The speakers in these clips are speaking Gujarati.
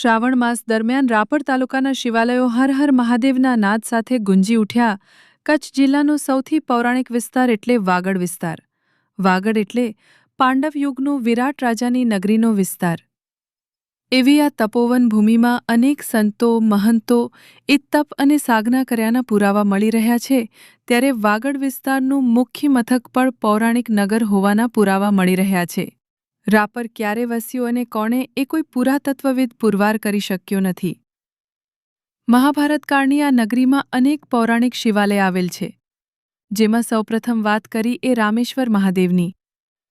શ્રાવણ માસ દરમિયાન રાપર તાલુકાના શિવાલયો હર હર મહાદેવના નાદ સાથે ગુંજી ઉઠ્યા. કચ્છ જિલ્લાનો સૌથી પૌરાણિક વિસ્તાર એટલે વાગડ વિસ્તાર. વાગડ એટલે પાંડવ યુગનો વિરાટ રાજાની નગરીનો વિસ્તાર. એવી આ તપોવન ભૂમિમાં અનેક સંતો, મહંતો ઇત્તપ અને સાગના કર્યાના પુરાવા મળી રહ્યા છે, ત્યારે વાગડ વિસ્તારનું મુખ્ય મથક પણ પૌરાણિક નગર હોવાના પુરાવા મળી રહ્યા છે. રાપર ક્યારે વસ્યું અને કોણે એ કોઈ પુરાતત્વવિદ પુરવાર કરી શક્યો નથી. મહાભારત કાળની આ નગરીમાં અનેક પૌરાણિક શિવાલય આવેલ છે. જેમાં સૌપ્રથમ વાત કરી એ રામેશ્વર મહાદેવની.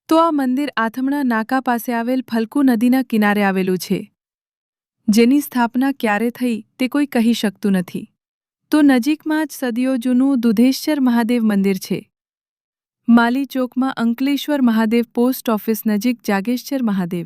તો આ મંદિર આથમણા નાકા પાસે આવેલ ફલ્કુ નદીના કિનારે આવેલું છે. જેની સ્થાપના ક્યારે થઈ તે કોઈ કહી શકતું નથી. તો નજીકમાં જ સદીઓ જૂનું દુધેશ્વર મહાદેવ મંદિર છે. માલી ચોકમાં અંકલેશ્વર મહાદેવ પોસ્ટ ઓફિસ નજીક જાગેશ્વર મહાદેવ.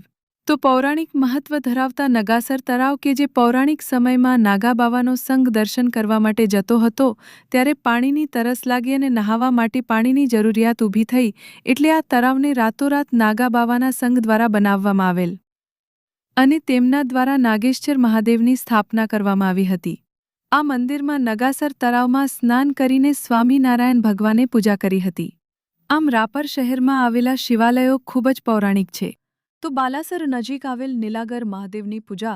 તો પૌરાણિક મહત્વ ધરાવતા નગાસર તળાવ કે જે પૌરાણિક સમયમાં નાગાબાવાનો સંઘ દર્શન કરવા માટે જતો હતો, ત્યારે પાણીની તરસ લાગી અને નહાવા માટે પાણીની જરૂરિયાત ઊભી થઈ, એટલે આ તળાવને રાતોરાત નાગાબાવાના સંઘ દ્વારા બનાવવામાં આવેલ. અને તેમના દ્વારા નાગેશ્વર મહાદેવની સ્થાપના કરવામાં આવી હતી. આ મંદિરમાં નગાસર તળાવમાં સ્નાન કરીને સ્વામિનારાયણ ભગવાને પૂજા કરી હતી. આમ રાપર શહેરમાં આવેલા શિવાલયો ખૂબ જ પૌરાણિક છે. તો બાલાસર નજીક આવેલ નીલાગર મહાદેવની પૂજા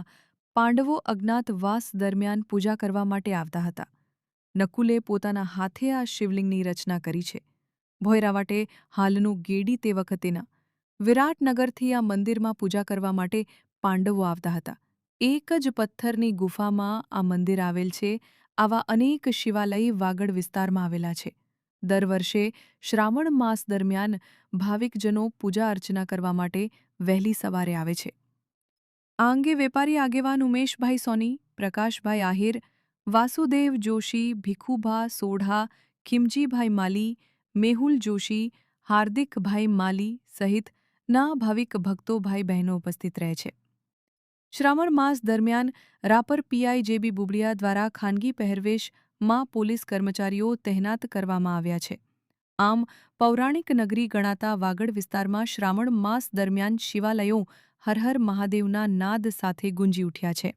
પાંડવો અજ્ઞાતવાસ દરમિયાન પૂજા કરવા માટે આવતા હતા. નકુલે પોતાના હાથે આ શિવલિંગની રચના કરી છે. ભોયરાવાટે હાલનું ગેડી તે વખતેના વિરાટનગરથી આ મંદિરમાં પૂજા કરવા માટે પાંડવો આવતા હતા. એક જ પથ્થરની ગુફામાં આ મંદિર આવેલ છે. આવા અનેક શિવાલય વાગડ વિસ્તારમાં આવેલા છે. દર વર્ષે શ્રાવણ માસ દરમિયાન ભાવિકજનો પૂજા અર્ચના કરવા માટે વહેલી સવારે આવે છે. આ અંગે વેપારી આગેવાન ઉમેશભાઈ સોની, પ્રકાશભાઈ આહિર, વાસુદેવ જોશી, ભીખુભા સોઢા, ખીમજીભાઈ માલી, મેહુલ જોશી, હાર્દિકભાઈ માલી સહિત ના ભાવિક ભક્તો ભાઈ બહેનો ઉપસ્થિત રહે છે. શ્રાવણ માસ દરમિયાન રાપર પીઆઈ જેબી બુબડિયા દ્વારા ખાનગી પહેરવેશ માં પોલીસ કર્મચારીઓ તહેનાત કરવામાં આવ્યા છે. આમ, પૌરાણિક નગરી ગણાતા વાગડ વિસ્તારમાં શ્રાવણ માસ દરમિયાન શિવાલયો હર હર મહાદેવના નાદ સાથે ગુંજી ઉઠ્યા છે.